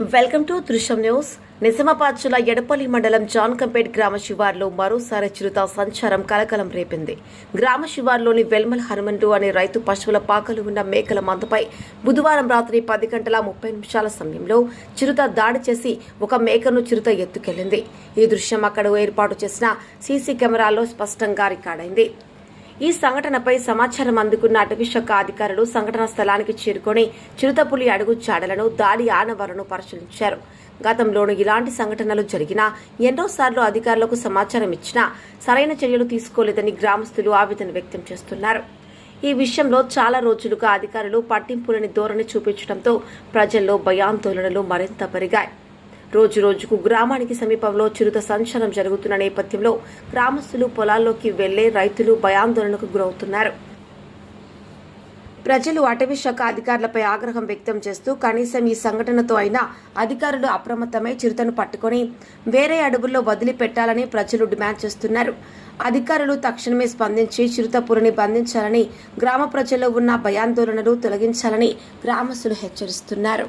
Welcome to Drushyam news. Nizamabad జిల్లా ఎడపల్లి మండలం John కంపేట్ గ్రామ శివార్లో మరోసారి చిరుత సంచారం కలకలం రేపింది. గ్రామ శివార్లోని వెల్మల్ హనుమంటు అనే రైతు పశువుల పాకలు ఉన్న మేకల మందపై బుధవారం రాత్రి పది గంటల ముప్పై నిమిషాల సమయంలో చిరుత దాడి చేసి ఒక మేకను చిరుత ఎత్తుకెళ్ళింది. ఈ దృశ్యం అక్కడ ఏర్పాటు చేసిన సీసీ కెమెరాలో స్పష్టంగా రికార్డైంది. ఈ సంఘటనపై సమాచారం అందుకున్న అటవీశాఖ అధికారులు సంఘటనా స్థలానికి చేరుకొని చిరుతపులి అడుగు చాడలను దాడి ఆనవాలను పరిశీలించారు. గతంలోనూ ఇలాంటి సంఘటనలు జరిగినా ఎన్నోసార్లు అధికారులకు సమాచారం ఇచ్చినా సరైన చర్యలు తీసుకోలేదని గ్రామస్తులు ఆవేదన వ్యక్తం చేస్తున్నారు. ఈ విషయంలో చాలా రోజులుగా అధికారులు పట్టింపులని ధోరణి చూపించడంతో ప్రజల్లో భయాందోళనలు మరింత పెరిగాయి. రోజు రోజుకు గ్రామానికి సమీపంలో చిరుత సంచారం జరుగుతున్న నేపథ్యంలో గ్రామస్తులు పొలాల్లోకి వెళ్ళే రైతులు భయాందోళనకు గురవుతున్నారు. ప్రజలు అటవీ శాఖ అధికారులపై ఆగ్రహం వ్యక్తం చేస్తూ కనీసం ఈ సంఘటనతో అయినా అధికారులు అప్రమత్తమై చిరుతను పట్టుకొని వేరే అడవుల్లో వదిలిపెట్టాలని ప్రజలు డిమాండ్ చేస్తున్నారు. అధికారులు తక్షణమే స్పందించి చిరుతపురిని బంధించాలని గ్రామ ప్రజల్లో ఉన్న భయాందోళనలు తొలగించాలని గ్రామస్తులు హెచ్చరిస్తున్నారు.